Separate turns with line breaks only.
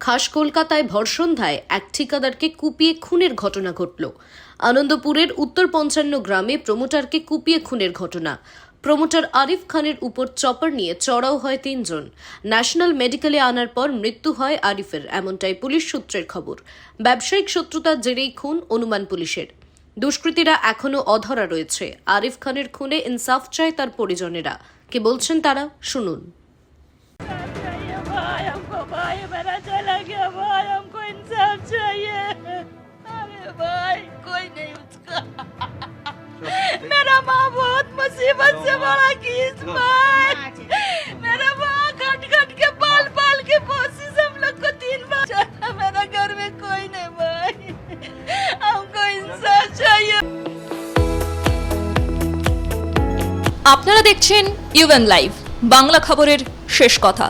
খাস কলকাতায় ভরসন্ধ্যায় এক ঠিকাদারকে কুপিয়ে খুনের ঘটনা ঘটল আনন্দপুরের উত্তর পঞ্চান্ন গ্রামে প্রমোটারকে কুপিয়ে খুনের ঘটনা প্রমোটার আরিফ খানের উপর চপার নিয়ে চড়াও হয় তিনজন ন্যাশনাল মেডিকেলে আনার পর মৃত্যু হয় আরিফের এমনটাই পুলিশ সূত্রের খবর ব্যবসায়িক শত্রুতার জেরেই খুন অনুমান পুলিশের দুষ্কৃতীরা এখনও অধরা রয়েছে আরিফ খানের খুনে ইনসাফ চায় তার পরিজনেরা কে বলছেন তারা শুনুন
मेरा माँ बहुत मुसीबत से बड़ा की इस भाई मेरा माँ खट खट के पाल पाल के पोसी से हम लोग को तीन बार चला मेरा घर में कोई नहीं भाई हमको इंसाफ चाहिए
আপনারা দেখছেন ইউএন লাইভ বাংলা খবরের শেষ কথা